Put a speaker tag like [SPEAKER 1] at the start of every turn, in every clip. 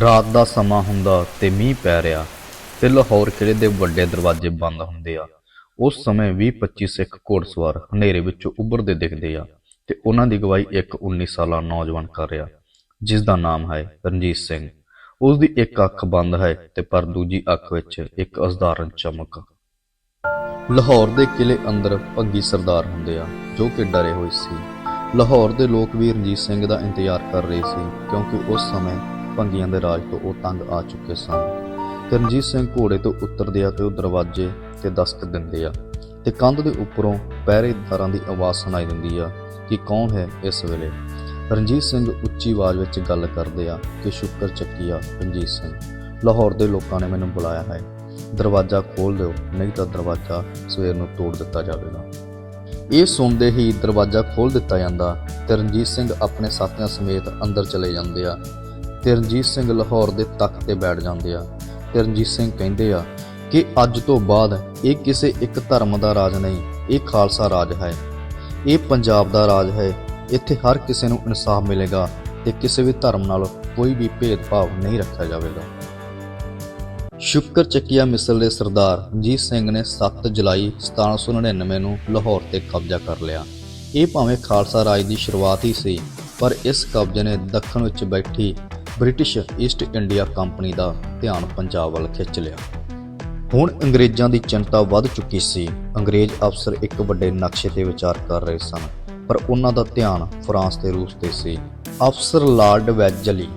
[SPEAKER 1] ਰਾਤ ਦਾ ਸਮਾਂ ਹੁੰਦਾ ਤੇ ਮੀਂਹ ਪੈ ਰਿਹਾ ਤੇ ਲਾਹੌਰ ਕਿਲੇ ਦੇ ਵੱਡੇ ਦਰਵਾਜ਼ੇ ਬੰਦ ਹੁੰਦੇ ਆ। ਉਸ ਸਮੇਂ 20-25 ਸਿੱਖ ਘੋੜਸਵਾਰ ਹਨੇਰੇ ਵਿੱਚੋਂ ਉੱਭਰਦੇ ਦਿਖਦੇ ਆ ਤੇ ਉਹਨਾਂ ਦੀ ਗਵਾਹੀ ਇੱਕ 19 ਸਾਲਾ ਨੌਜਵਾਨ ਕਰ ਰਿਹਾ, ਜਿਸ ਦਾ ਨਾਮ ਹੈ ਰਣਜੀਤ ਸਿੰਘ। ਉਸ ਦੀ ਇੱਕ ਅੱਖ ਬੰਦ ਹੈ ਤੇ ਪਰ ਦੂਜੀ ਅੱਖ ਵਿੱਚ ਇੱਕ ਅਸਧਾਰਨ ਚਮਕ। ਲਾਹੌਰ ਦੇ ਕਿਲੇ ਅੰਦਰ ਭੱਗੀ ਸਰਦਾਰ ਹੁੰਦੇ ਆ, ਜੋ ਕਿ ਡਰੇ ਹੋਏ ਸੀ। ਲਾਹੌਰ ਦੇ ਲੋਕ ਵੀ ਰਣਜੀਤ ਸਿੰਘ ਦਾ ਇੰਤਜ਼ਾਰ ਕਰ ਰਹੇ ਸੀ, ਕਿਉਂਕਿ ਉਸ ਸਮੇਂ ਭੰਗੀਆਂ ਦੇ ਰਾਜ ਤੋਂ ਉਹ ਤੰਗ ਆ ਚੁੱਕੇ ਸਨ। ਤੇ ਰਣਜੀਤ ਸਿੰਘ ਘੋੜੇ ਤੋਂ ਉਤਰਦੇ ਆ ਤੇ ਉਹ ਦਰਵਾਜ਼ੇ ਤੇ ਦਸਤ ਦਿੰਦੇ ਆ ਤੇ ਕੰਧ ਦੇ ਉੱਪਰੋਂ ਪਹਿਰੇਦਾਰਾਂ ਦੀ ਆਵਾਜ਼ ਸੁਣਾਈ ਦਿੰਦੀ ਆ ਕਿ ਕੌਣ ਹੈ ਇਸ ਵੇਲੇ? ਰਣਜੀਤ ਸਿੰਘ ਉੱਚੀ ਆਵਾਜ਼ ਵਿੱਚ ਗੱਲ ਕਰਦੇ ਆ ਕਿ ਸ਼ੁਕਰ ਚੱਕੀਆ ਰਣਜੀਤ ਸਿੰਘ। ਲਾਹੌਰ ਦੇ ਲੋਕਾਂ ਨੇ ਮੈਨੂੰ ਬੁਲਾਇਆ ਹੈ। ਦਰਵਾਜ਼ਾ ਖੋਲ ਦਿਓ, ਨਹੀਂ ਤਾਂ ਦਰਵਾਜ਼ਾ ਸਵੇਰ ਨੂੰ ਤੋੜ ਦਿੱਤਾ ਜਾਵੇਗਾ। ਇਹ ਸੁਣਦੇ ਹੀ ਦਰਵਾਜ਼ਾ ਖੋਲ ਦਿੱਤਾ ਜਾਂਦਾ। ਤੇ ਰਣਜੀਤ ਸਿੰਘ ਆਪਣੇ ਸਾਥੀਆਂ ਸਮੇਤ ਅੰਦਰ ਚਲੇ ਜਾਂਦੇ ਆ। ਤੇ ਰਣਜੀਤ ਸਿੰਘ ਲਾਹੌਰ ਦੇ ਤਖਤ ਤੇ ਬੈਠ ਜਾਂਦੇ ਆ। ਤੇ ਰਣਜੀਤ ਸਿੰਘ ਕਹਿੰਦੇ ਆ ਕਿ ਅੱਜ ਤੋਂ ਬਾਅਦ ਇਹ ਕਿਸੇ ਇੱਕ ਧਰਮ ਦਾ ਰਾਜ ਨਹੀਂ, ਇਹ ਖਾਲਸਾ ਰਾਜ ਹੈ। ਇਹ ਪੰਜਾਬ ਦਾ ਰਾਜ ਹੈ। ਇੱਥੇ ਹਰ ਕਿਸੇ ਨੂੰ ਇਨਸਾਫ ਮਿਲੇਗਾ ਤੇ ਕਿਸੇ ਵੀ ਧਰਮ ਨਾਲ ਕੋਈ ਵੀ ਭੇਦਭਾਵ ਨਹੀਂ ਰੱਖਿਆ ਜਾਵੇਗਾ। ਸ਼ੁਕਰ ਚੱਕੀਆ ਮਿਸਲ ਦੇ ਸਰਦਾਰ ਰਣਜੀਤ ਸਿੰਘ ਨੇ 7 ਜੁਲਾਈ 1799 ਨੂੰ ਲਾਹੌਰ ਤੇ ਕਬਜ਼ਾ ਕਰ ਲਿਆ। ਇਹ ਭਾਵੇਂ ਖਾਲਸਾ ਰਾਜ ਦੀ ਸ਼ੁਰੂਆਤ ਹੀ ਸੀ, ਪਰ ਇਸ ਕਬਜ਼ੇ ਨੇ ਦੱਖਣ ਵਿੱਚ ਬੈਠੀ ਬ੍ਰਿਟਿਸ਼ ਈਸਟ ਇੰਡੀਆ ਕੰਪਨੀ ਦਾ ਧਿਆਨ ਪੰਜਾਬ ਵੱਲ ਖਿੱਚ ਲਿਆ। ਹੁਣ ਅੰਗਰੇਜ਼ਾਂ ਦੀ ਚਿੰਤਾ ਵੱਧ ਚੁੱਕੀ ਸੀ। ਅੰਗਰੇਜ਼ ਅਫਸਰ ਇੱਕ ਵੱਡੇ ਨਕਸ਼ੇ ਤੇ ਵਿਚਾਰ ਕਰ ਰਹੇ ਸਨ, ਪਰ ਉਹਨਾਂ ਦਾ ਧਿਆਨ ਫਰਾਂਸ ਤੇ ਰੂਸ ਤੇ ਸੀ। ਅਫਸਰ ਲਾਰਡ ਵੈਜਲੀ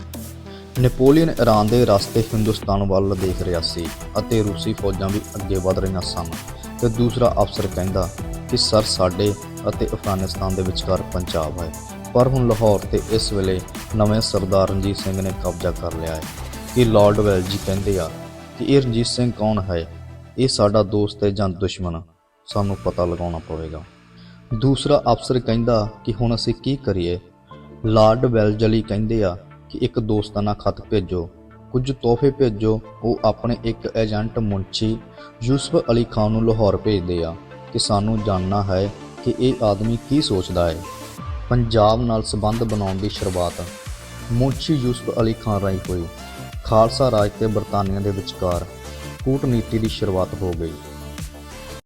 [SPEAKER 1] ਨੈਪੋਲੀਅਨ ਈਰਾਨ ਦੇ ਰਸਤੇ ਹਿੰਦੁਸਤਾਨ ਵੱਲ ਦੇਖ ਰਿਹਾ ਸੀ ਅਤੇ ਰੂਸੀ ਫੌਜਾਂ ਵੀ ਅੱਗੇ ਵਧ ਰਹੀਆਂ ਸਨ। ਤੇ ਦੂਸਰਾ ਅਫਸਰ ਕਹਿੰਦਾ ਕਿ, ਸਰ, ਸਾਡੇ ਅਤੇ ਅਫਗਾਨਿਸਤਾਨ ਦੇ ਵਿਚਕਾਰ ਪੰਜਾਬ ਹੈ। ਪਰ ਹੁਣ ਲਾਹੌਰ ਤੇ ਇਸ ਵੇਲੇ ਨਵੇਂ ਸਰਦਾਰ ਰਣਜੀਤ ਸਿੰਘ ਨੇ ਕਬਜ਼ਾ ਕਰ ਲਿਆ ਹੈ ਕਿ ਲਾਰਡ ਵੈਲਜੀ ਕਹਿੰਦੇ ਆ ਕਿ ਇਹ ਰਣਜੀਤ ਸਿੰਘ ਕੌਣ ਹੈ? ਇਹ ਸਾਡਾ ਦੋਸਤ ਹੈ ਜਾਂ ਦੁਸ਼ਮਣ? ਸਾਨੂੰ ਪਤਾ ਲਗਾਉਣਾ ਪਵੇਗਾ। ਦੂਸਰਾ ਅਫਸਰ ਕਹਿੰਦਾ ਕਿ ਹੁਣ ਅਸੀਂ ਕੀ ਕਰੀਏ? ਲਾਰਡ ਵੈਲਜਲੀ ਕਹਿੰਦੇ ਆ ਕਿ ਇੱਕ ਦੋਸਤਾਨਾ ਖਤ ਭੇਜੋ, ਕੁਝ ਤੋਹਫੇ ਭੇਜੋ। ਉਹ ਆਪਣੇ ਇੱਕ ਏਜੰਟ ਮੁੰਸ਼ੀ ਯੂਸਫ ਅਲੀ ਖਾਨ ਨੂੰ ਲਾਹੌਰ ਭੇਜਦੇ ਆ ਕਿ ਸਾਨੂੰ ਜਾਣਨਾ ਹੈ ਕਿ ਇਹ ਆਦਮੀ ਕੀ ਸੋਚਦਾ ਹੈ। ਪੰਜਾਬ ਨਾਲ ਸੰਬੰਧ ਬਣਾਉਣ ਦੀ ਸ਼ੁਰੂਆਤ। ਮੁਨਸ਼ੀ ਯੂਸਫ ਅਲੀ ਖਾਨ ਰਾਹੀਂ ਹੋਈ। ਖਾਲਸਾ ਰਾਜ ਤੇ ਬਰਤਾਨੀਆ ਦੇ ਵਿਚਕਾਰ। ਕੂਟਨੀਤੀ ਦੀ ਸ਼ੁਰੂਆਤ ਹੋ ਗਈ।